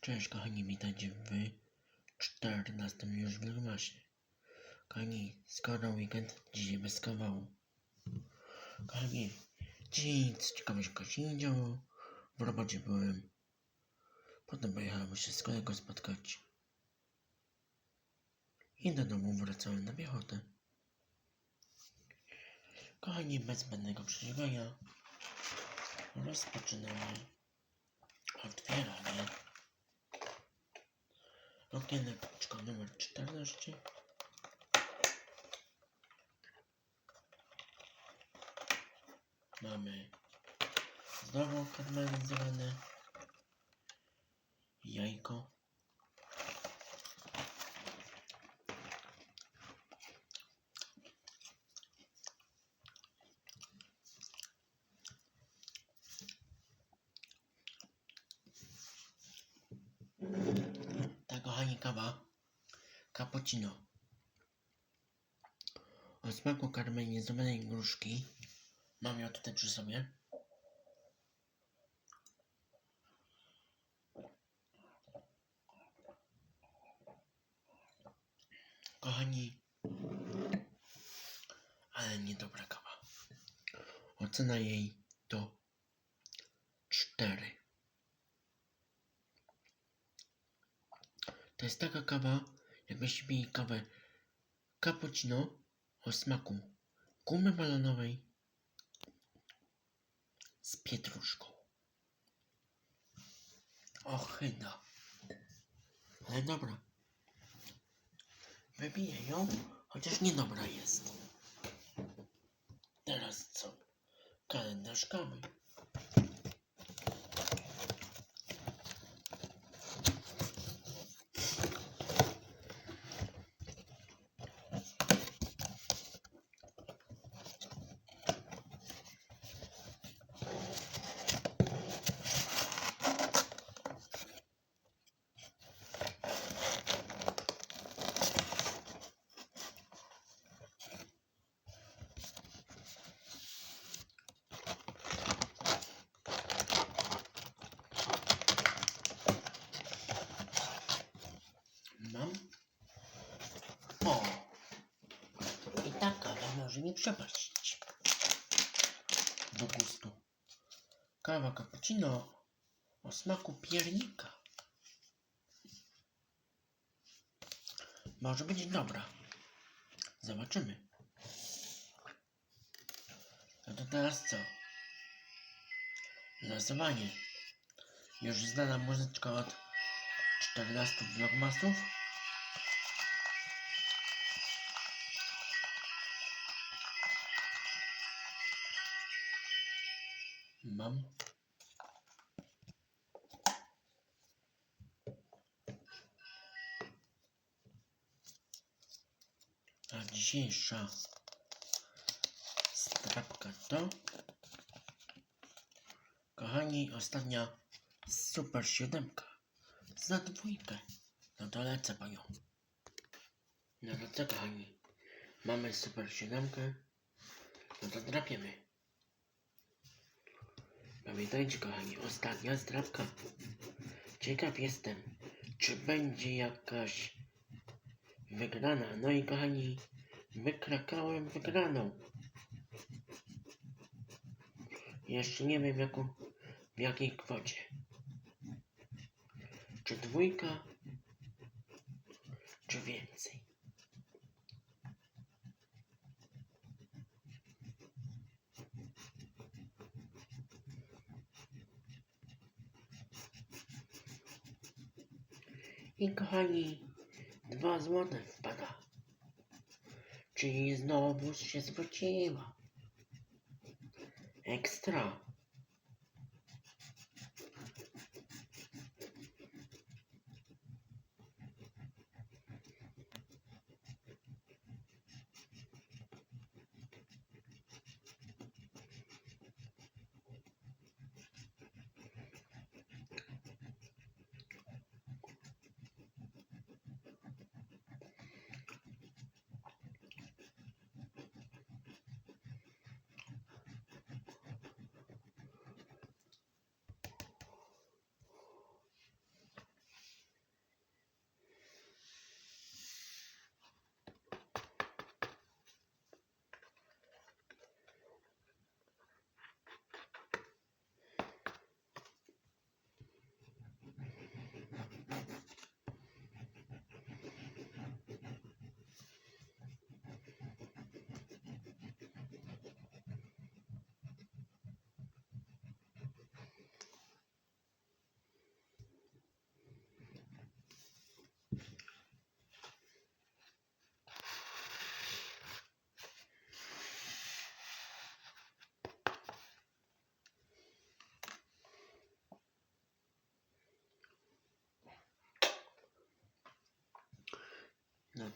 Cześć kochani, witajcie w 14 już Vlogmasie. Kochani, skoro weekend, dzisiaj bez kawału. Kochani, dzisiaj nic ciekawego się nie działo. W robocie byłem. Potem pojechałem się z kolegą spotkać. I do domu wracałem na piechotę. Kochani, bez zbędnego przeciwania rozpoczynamy otwieranie okieneczko numer 14 mamy znowu karmelizowane jajko Kochani kawa cappuccino o smaku karmelizowanej gruszki. Mam ją tutaj przy sobie. Kochani, ale niedobra kawa. Ocena jej to 4. To jest taka kawa, jakbyście pili kawę cappuccino o smaku gumy balonowej z pietruszką. Ochyda. Ale dobra. Wypiję ją, chociaż niedobra jest. Teraz co? Kalendarz kawy. Mam. O! I ta kawa może mi przepaść. Do gustu. Kawa cappuccino o smaku piernika. Może być dobra. Zobaczymy. No to teraz co? Losowanie. Już znana muzyczka od 14 vlogmasów. Mam. A dzisiejsza strapka to kochani ostatnia super siódemka za dwójkę. No to lecę po nią. No to co kochani? Mamy super siódemkę. No to drapiemy. Pamiętajcie kochani, ostatnia zdrapka. Ciekaw jestem, czy będzie jakaś wygrana. No i kochani, wykrakałem wygraną. Jeszcze nie wiem jaką, w jakiej kwocie. Czy dwójka, czy więcej. I kochani, dwa złote wpada. Czyli znowu się zwróciła. Ekstra.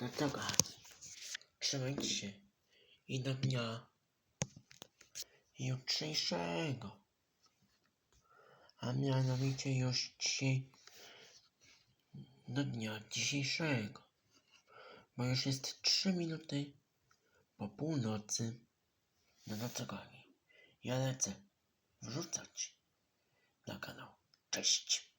Kochani, trzymajcie się i do dnia jutrzejszego. A mianowicie już dzisiaj do dnia dzisiejszego. Bo już jest 3 minuty po północy. No kochani, ja lecę wrzucać na kanał. Cześć!